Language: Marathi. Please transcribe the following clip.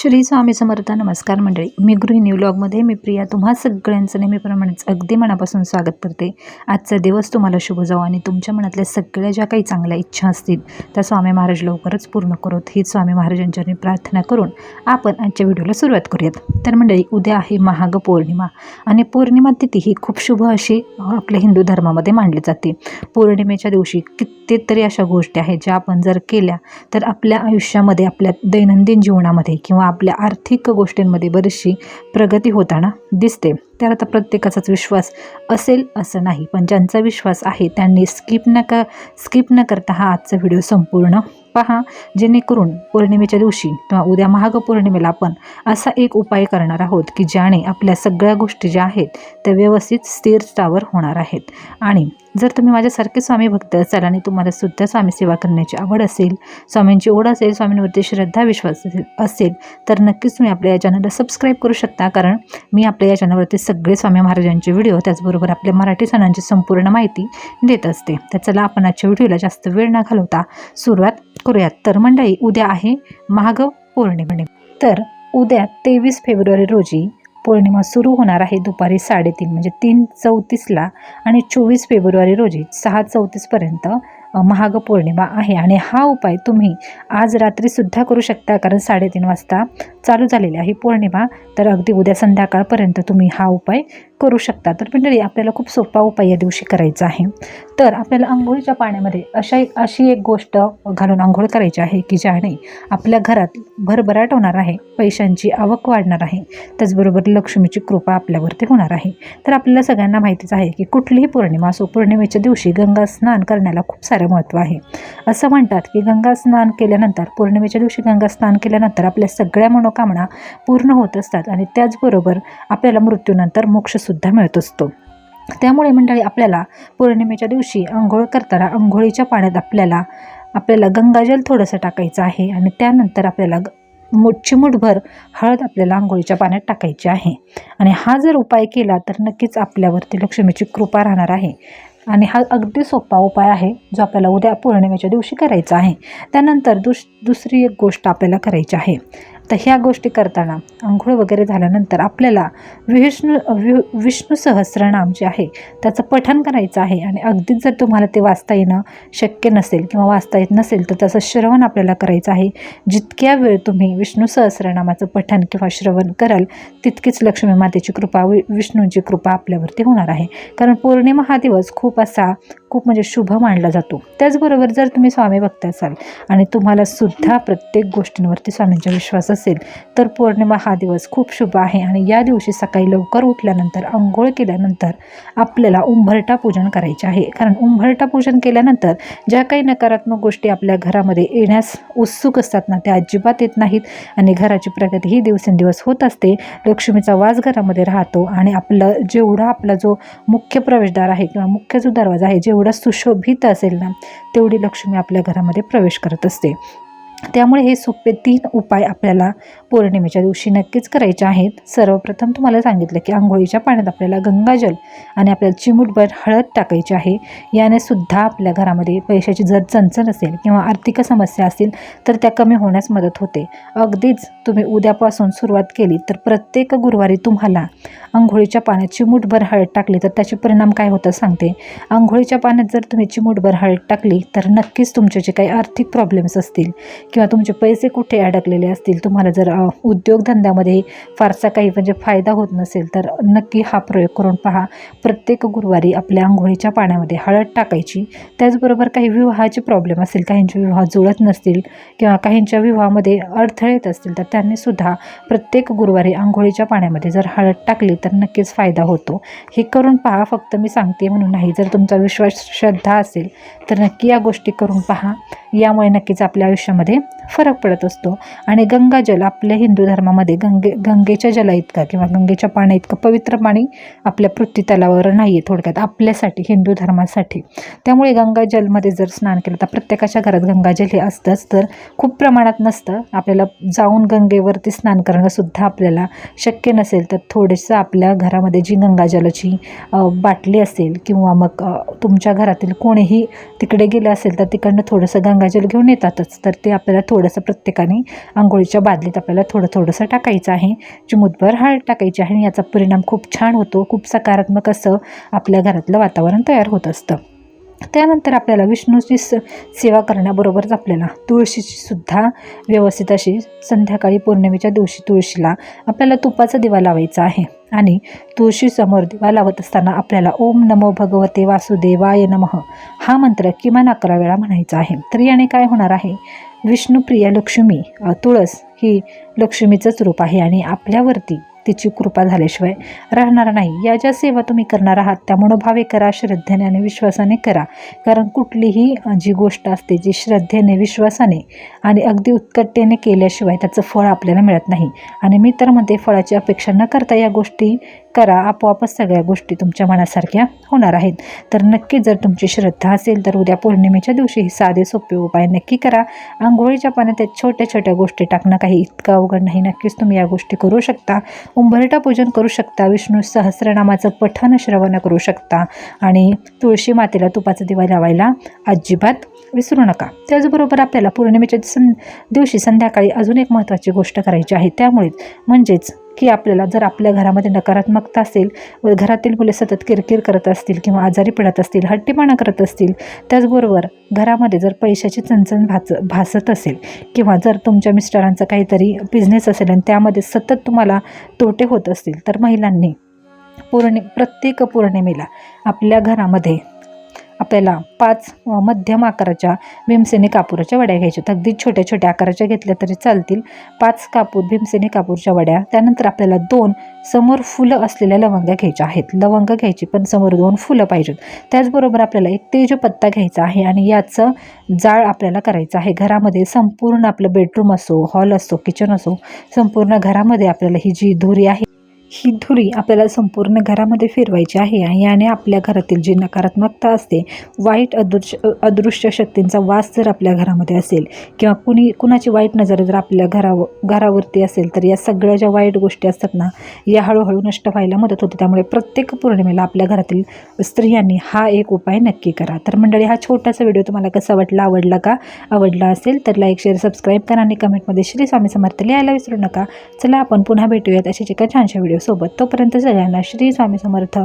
श्री स्वामी समर्थ. नमस्कार मंडळी. मी गृहिणी व्लॉगमध्ये मी प्रिया. तुम्हा सगळ्यांचं नेहमीप्रमाणेच अगदी मनापासून स्वागत करते. आजचा दिवस तुम्हाला शुभ जाऊ आणि तुमच्या मनातल्या सगळ्या ज्या काही चांगल्या इच्छा असतील त्या स्वामी महाराज लवकरच पूर्ण करोत ही स्वामी महाराजांच्या प्रार्थना करून आपण आजच्या व्हिडिओला सुरुवात करूयात. तर मंडळी उद्या आहे महाग पौर्णिमा आणि पौर्णिमा तिथी ही खूप शुभ अशी आपल्या हिंदू धर्मामध्ये मानली जाते. पौर्णिमेच्या दिवशी कितीतरी अशा गोष्टी आहेत ज्या आपण जर केल्या तर आपल्या आयुष्यामध्ये आपल्या दैनंदिन जीवनामध्ये किंवा आपल्या आर्थिक गोष्टींमध्ये बरीचशी प्रगती होताना दिसते. तर आता प्रत्येकाचाच विश्वास असेल असं नाही पण ज्यांचा विश्वास आहे त्यांनी स्किप न क स्किप न करता हा आजचा व्हिडिओ संपूर्ण पहा जेणेकरून पौर्णिमेच्या दिवशी किंवा उद्या महाग पौर्णिमेला आपण असा एक उपाय करणार आहोत की ज्याने आपल्या सगळ्या गोष्टी ज्या आहेत त्या व्यवस्थित स्थिर स्थावर होणार आहेत. आणि जर तुम्ही माझ्यासारखे स्वामी भक्त असाल आणि तुम्हाला सुद्धा स्वामी सेवा करण्याची आवड असेल स्वामींची ओढ असेल स्वामींवरती श्रद्धा विश्वास असेल तर नक्कीच तुम्ही आपल्या या चॅनलला सबस्क्राईब करू शकता. कारण मी आपल्या या चॅनलवरती सगळे स्वामी महाराजांचे व्हिडिओ त्याचबरोबर आपल्या मराठी सणांची संपूर्ण माहिती देत असते. तर चला आपण आजच्या व्हिडिओला जास्त वेळ न घालवता सुरुवात करूयात. तर मंडळी उद्या आहे महाग पौर्णिमा. तर उद्या तेवीस फेब्रुवारी रोजी पौर्णिमा सुरू होणार आहे दुपारी साडेतीन म्हणजे तीन चौतीसला आणि चोवीस फेब्रुवारी रोजी सहा चौतीसपर्यंत महाग पौर्णिमा आहे. आणि हा उपाय तुम्ही आज रात्रीसुद्धा करू शकता कारण साडेतीन वाजता चालू झालेली आहे पौर्णिमा. तर अगदी उद्या संध्याकाळपर्यंत तुम्ही हा उपाय करू शकता. तर मंडळी आपल्याला खूप सोपा उपाय या दिवशी करायचा आहे. तर आपल्याला आंघोळीच्या पाण्यामध्ये अशा अशी एक गोष्ट घालून आंघोळ करायची आहे की ज्याने आपल्या घरात भरभराट होणार आहे पैशांची आवक वाढणार आहे त्याचबरोबर लक्ष्मीची कृपा आपल्यावरती होणार आहे. तर आपल्याला सगळ्यांना माहितीच आहे की कुठलीही पौर्णिमा असो पौर्णिमेच्या दिवशी गंगा स्नान करण्याला खूप सारं महत्त्व आहे. असं म्हणतात की गंगा स्नान केल्यानंतर पौर्णिमेच्या दिवशी गंगा स्नान केल्यानंतर आपल्या सगळ्या मनोकामना पूर्ण होत असतात आणि त्याचबरोबर आपल्याला मृत्यूनंतर मोक्ष सुद्धा मिळत असतो. त्यामुळे मंडळी आपल्याला पौर्णिमेच्या दिवशी आंघोळ करताना आंघोळीच्या पाण्यात आपल्याला आपल्याला गंगाजल थोडंसं टाकायचं आहे आणि त्यानंतर आपल्याला चिमूटभर हळद आपल्याला आंघोळीच्या पाण्यात टाकायची आहे. आणि हा जर उपाय केला तर नक्कीच आपल्यावरती लक्ष्मीची कृपा राहणार आहे. आणि हा अगदी सोपा उपाय आहे जो आपल्याला उद्या पौर्णिमेच्या दिवशी करायचा आहे. त्यानंतर दुस दुसरी एक गोष्ट आपल्याला करायची आहे. तर ह्या गोष्टी करताना आंघोळ वगैरे झाल्यानंतर आपल्याला विष्णू वि विष्णू सहस्रनाम जे आहे त्याचं पठण करायचं आहे. आणि अगदीच जर तुम्हाला ते वाचता येणं शक्य नसेल किंवा वाचता येत नसेल तर त्याचं श्रवण आपल्याला करायचं आहे. जितक्या वेळ तुम्ही विष्णू सहस्रनामाचं पठण किंवा श्रवण कराल तितकीच लक्ष्मी मातेची कृपा वि विष्णूंची कृपा आपल्यावरती होणार आहे. कारण पौर्णिमा हा दिवस खूप असा खूप म्हणजे शुभ मानला जातो. त्याचबरोबर जर तुम्ही स्वामी भक्त असाल आणि तुम्हाला सुद्धा प्रत्येक गोष्टींवरती स्वामींचा विश्वास असेल तर पौर्णिमा हा दिवस खूप शुभ आहे. आणि या दिवशी सकाळी लवकर उठल्यानंतर आंघोळ केल्यानंतर आपल्याला उंभरटा पूजन करायचे आहे. कारण उंभरटा पूजन केल्यानंतर ज्या काही नकारात्मक गोष्टी आपल्या घरामध्ये येण्यास उत्सुक असतात ना त्या अजिबात येत नाहीत. आणि घराची प्रगती ही दिवसेंदिवस होत असते. लक्ष्मीचा वास घरामध्ये राहतो आणि आपलं जेवढा आपला जो मुख्य प्रवेशद्वार आहे किंवा मुख्य जो दरवाजा आहे जेवढा सुशोभित असेल ना तेवढी लक्ष्मी आपल्या घरामध्ये प्रवेश करत असते. त्यामुळे हे सोपे तीन उपाय आपल्याला पौर्णिमेच्या दिवशी नक्कीच करायचे आहेत. सर्वप्रथम तुम्हाला सांगितलं की आंघोळीच्या पाण्यात आपल्याला गंगाजल आणि आपल्याला चिमूटभर हळद टाकायची आहे. याने सुद्धा आपल्या घरामध्ये पैशाची जर चणचण असेल किंवा आर्थिक समस्या असतील तर त्या कमी होण्यास मदत होते. अगदीच तुम्ही उद्यापासून सुरुवात केली तर प्रत्येक गुरुवारी तुम्हाला आंघोळीच्या पाण्यात चिमूटभर हळद टाकली तर त्याचे परिणाम काय होतात सांगते. आंघोळीच्या पाण्यात जर तुम्ही चिमूटभर हळद टाकली तर नक्कीच तुमचे जे काही आर्थिक प्रॉब्लेम्स असतील किंवा तुमचे पैसे कुठे अडकलेले असतील तुम्हाला जर उद्योगधंद्यामध्ये फारसा काही म्हणजे फायदा होत नसेल तर नक्की हा प्रयोग करून पहा. प्रत्येक गुरुवारी आपल्या आंघोळीच्या पाण्यामध्ये हळद टाकायची. त्याचबरोबर काही विवाहाचे प्रॉब्लेम असतील काहींचे विवाह जुळत नसतील किंवा काहींच्या विवाहामध्ये अडथळे येत असतील तर त्यांनीसुद्धा प्रत्येक गुरुवारी आंघोळीच्या पाण्यामध्ये जर हळद टाकली तर नक्कीच फायदा होतो. हे करून पहा फक्त मी सांगते म्हणून नाही. जर तुमचा विश्वास श्रद्धा असेल तर नक्की या गोष्टी करून पहा. यामुळे नक्कीच आपल्या आयुष्यामध्ये फरक पडत असतो. आणि गंगाजल आपल्या हिंदू धर्मामध्ये गंगे गंगेच्या जला इतका किंवा गंगेच्या पाण्या इतकं पवित्र पाणी आपल्या पृथ्वीतलावर नाही आहे थोडक्यात. आपल्यासाठी हिंदू धर्मासाठी. त्यामुळे गंगाजलमध्ये जर स्नान केलं तर प्रत्येकाच्या घरात गंगाजल हे असतंच तर खूप प्रमाणात नसतं. आपल्याला जाऊन गंगेवरती स्नान करणंसुद्धा आपल्याला शक्य नसेल तर थोडंसं आपल्या घरामध्ये जी गंगाजलाची बाटली असेल किंवा मग तुमच्या घरातील कोणीही तिकडे गेलं असेल तर तिकडनं थोडंसं गंगा गंगाजल घेऊन येतातच. तर ते आपल्याला थोडंसं प्रत्येकाने आंघोळीच्या बादलीत आपल्याला थोडं थोडंसं टाकायचं आहे. चिमूतभर हळद टाकायची आहे आणि याचा परिणाम खूप छान होतो. खूप सकारात्मक असं आपल्या घरातलं वातावरण तयार होत असतं. त्यानंतर आपल्याला विष्णूची स सेवा करण्याबरोबरच आपल्याला तुळशीची सुद्धा व्यवस्थित अशी संध्याकाळी पौर्णिमेच्या दिवशी तुळशीला आपल्याला तुपाचा दिवा लावायचा आहे. आणि तुळशीसमोर दिवा लावत असताना आपल्याला ओम नमो भगवते वासुदेवाय नमः हा मंत्र किमान अकरा वेळा म्हणायचा आहे. तर याने काय होणार आहे? विष्णुप्रिया लक्ष्मी तुळस ही लक्ष्मीचंच रूप आहे आणि आपल्यावरती तिची कृपा झाल्याशिवाय राहणार नाही. या ज्या सेवा तुम्ही करणार आहात त्या मनोभावे करा श्रद्धेने आणि विश्वासाने करा. कारण कुठलीही जी गोष्ट असते जी श्रद्धेने विश्वासाने आणि अगदी उत्कटतेने केल्याशिवाय त्याचं फळ आपल्याला मिळत नाही. आणि मी तर म्हणते फळाची अपेक्षा न करता या गोष्टी करा आपोआपच सगळ्या गोष्टी तुमच्या मनासारख्या होणार आहेत. तर नक्की जर तुमची श्रद्धा असेल तर उद्या पौर्णिमेच्या दिवशी हे साधे सोपे उपाय नक्की करा. आंघोळीच्या पाण्यात त्या छोट्या छोट्या गोष्टी टाकणं काही इतकं अवघड नाही. नक्कीच तुम्ही या गोष्टी करू शकता. उंबरटा पूजन करू शकता. विष्णू सहस्रनामाचं पठण श्रवण करू शकता. आणि तुळशी मातेला तुपाचा दिवा लावायला अजिबात विसरू नका. त्याचबरोबर आपल्याला पौर्णिमेच्या सं दिवशी संध्याकाळी अजून एक महत्त्वाची गोष्ट करायची आहे. त्यामुळेच म्हणजेच की आपल्याला जर आपल्या घरामध्ये नकारात्मकता असेल व घरातील मुले सतत किरकिर करत असतील किंवा आजारी पडत असतील हट्टीपणा करत असतील त्याचबरोबर घरामध्ये जर पैशाची चणचण भाच भासत असेल किंवा जर तुमच्या मिस्टरांचा काहीतरी बिझनेस असेल आणि त्यामध्ये सतत तुम्हाला तोटे होत असतील तर महिलांनी पौर्णि प्रत्येक पौर्णिमेला आपल्या घरामध्ये आपल्याला पाच मध्यम आकाराच्या भीमसेनी कापूरच्या वड्या घ्यायच्या अगदी छोट्या छोट्या आकाराच्या घेतल्या तरी चालतील. पाच कापूर भीमसेनी कापूरच्या वड्या. त्यानंतर आपल्याला दोन समोर फुलं असलेल्या लवंग्या घ्यायच्या आहेत. लवंग घ्यायची पण समोर दोन फुलं पाहिजेत. त्याचबरोबर आपल्याला एक तेजपत्ता घ्यायचा आहे आणि याचं जाळ आपल्याला करायचं आहे. घरामध्ये संपूर्ण आपलं बेडरूम असो हॉल असो किचन असो संपूर्ण घरामध्ये आपल्याला ही जी धुरी आहे ही धुरी आपल्याला संपूर्ण घरामध्ये फिरवायची आहे आणि याने आपल्या घरातील जी नकारात्मकता असते वाईट अदृश्य अदृश्य शक्तींचा वास जर आपल्या घरामध्ये असेल किंवा कुणी कुणाची वाईट नजर जर आपल्या घराव घरावरती असेल तर या सगळ्या ज्या वाईट गोष्टी असतात ना या हळूहळू नष्ट व्हायला मदत होते. त्यामुळे प्रत्येक पौर्णिमेला आपल्या घरातील स्त्रियांनी हा एक उपाय नक्की करा. तर मंडळी हा छोटासा व्हिडिओ तुम्हाला कसा वाटला आवडला का? आवडला असेल तर लाईक शेअर सबस्क्राईब करा आणि कमेंटमध्ये श्री स्वामी समर्थ लिहायला विसरू नका. चला आपण पुन्हा भेटूयात अशाच एका छानशा व्हिडिओ सोबत तोपर्यंत सगळ्यांना श्री स्वामी समर्थ.